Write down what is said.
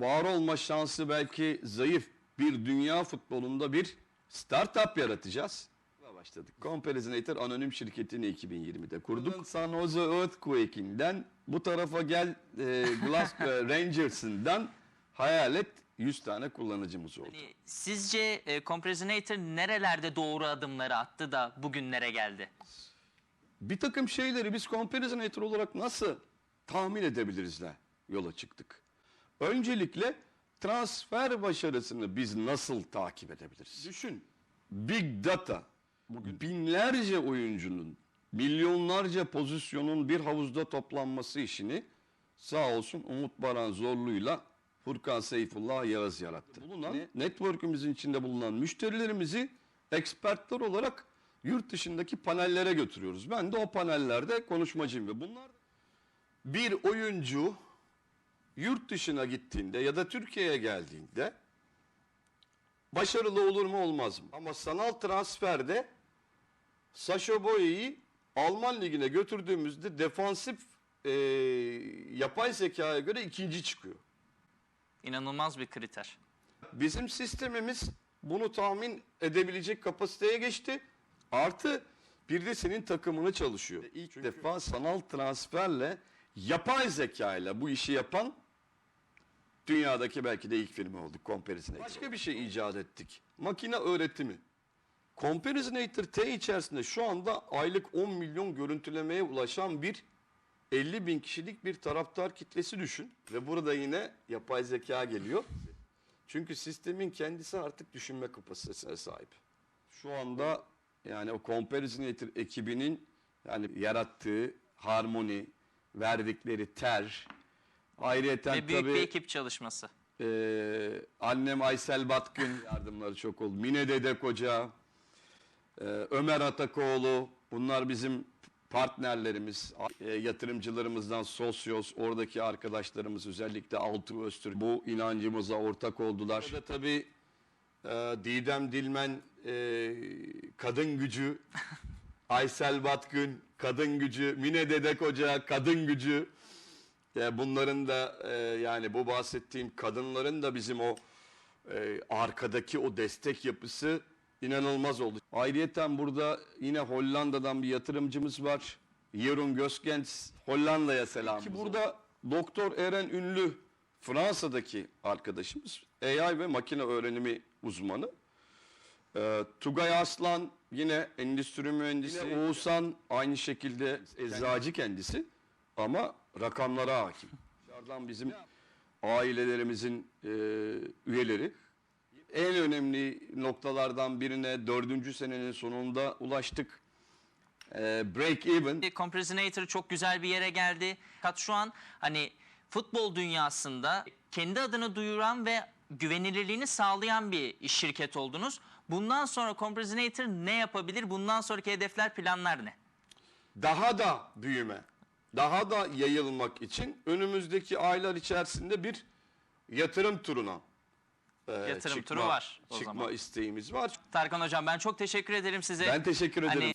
var olma şansı belki zayıf bir dünya futbolunda bir startup yaratacağız. Başladık. Comparisinator anonim şirketini 2020'de kurduk. San Jose Earthquake'inden bu tarafa gel e, Glasgow Rangers'ından hayal et 100 tane kullanıcımız oldu. Hani sizce e, Compressinator nerelerde doğru adımları attı da bugünlere geldi? bir takım şeyleri biz comparisinator olarak nasıl tahmin edebilirizle yola çıktık. Öncelikle transfer başarısını biz nasıl takip edebiliriz? Düşün. Big data bugün binlerce oyuncunun, milyonlarca pozisyonun bir havuzda toplanması işini sağ olsun Umut Baran Zorlu'yla Furkan Seyfullah Yağız yarattı. Bulunan network'ümüzün içinde bulunan müşterilerimizi ekspertler olarak yurt dışındaki panellere götürüyoruz. Ben de o panellerde konuşmacıyım ve bunlar bir oyuncu yurt dışına gittiğinde ya da Türkiye'ye geldiğinde başarılı olur mu olmaz mı? Ama sanal transferde Sasha Boye'yi Alman ligine götürdüğümüzde defansif eee, yapay zekaya göre ikinci çıkıyor. İnanılmaz bir kriter. Bizim sistemimiz bunu tahmin edebilecek kapasiteye geçti. Artı bir de senin takımını çalışıyor. İlk defa sanal transferle yapay zeka ile bu işi yapan dünyadaki belki de ilk firma olduk Comparisinator. Başka bir şey icat ettik. Makine öğretimi. Comparisinator T içerisinde şu anda aylık 10 milyon görüntülemeye ulaşan bir 50 bin kişilik bir taraftar kitlesi düşün. Ve burada yine yapay zeka geliyor. Çünkü sistemin kendisi artık düşünme kapasitesine sahip. Şu anda yani o Comparisinator ekibinin yani yarattığı harmoni, verdikleri ter, ayrıyeten Ve büyük tabii bir ekip çalışması. ee, annem Aysel Batkın yardımları çok oldu. Mine Dede Koca, ee, Ömer Atakoğlu bunlar bizim partnerlerimiz, e, yatırımcılarımızdan Sosyos, oradaki arkadaşlarımız özellikle Altı Öztürk bu inancımıza ortak oldular. Burada tabii e, Didem Dilmen e, kadın gücü, Aysel Batkın kadın gücü, Mine Dede Koca kadın gücü. E, bunların da e, yani bu bahsettiğim kadınların da bizim o e, arkadaki o destek yapısı inanılmaz oldu. Ayrıyeten burada yine Hollanda'dan bir yatırımcımız var. Jeroen Göskens Hollanda'ya selam. Ki burada Doktor Eren Ünlü Fransa'daki arkadaşımız AI ve makine öğrenimi uzmanı. Ee, Tugay Aslan yine endüstri mühendisi. Yine Oğuzhan aynı şekilde eczacı kendisi ama rakamlara hakim. Dışarıdan bizim ailelerimizin e, üyeleri. En önemli noktalardan birine dördüncü senenin sonunda ulaştık. E, break even. Compressinator çok güzel bir yere geldi. Fakat şu an hani futbol dünyasında kendi adını duyuran ve güvenilirliğini sağlayan bir şirket oldunuz. Bundan sonra Compressinator ne yapabilir? Bundan sonraki hedefler, planlar ne? daha da büyüme, daha da yayılmak için önümüzdeki aylar içerisinde bir yatırım turuna e, Yatırım turu var o çıkma zaman. isteğimiz var. Tarkan Hocam ben çok teşekkür ederim size. Ben teşekkür ederim. Hani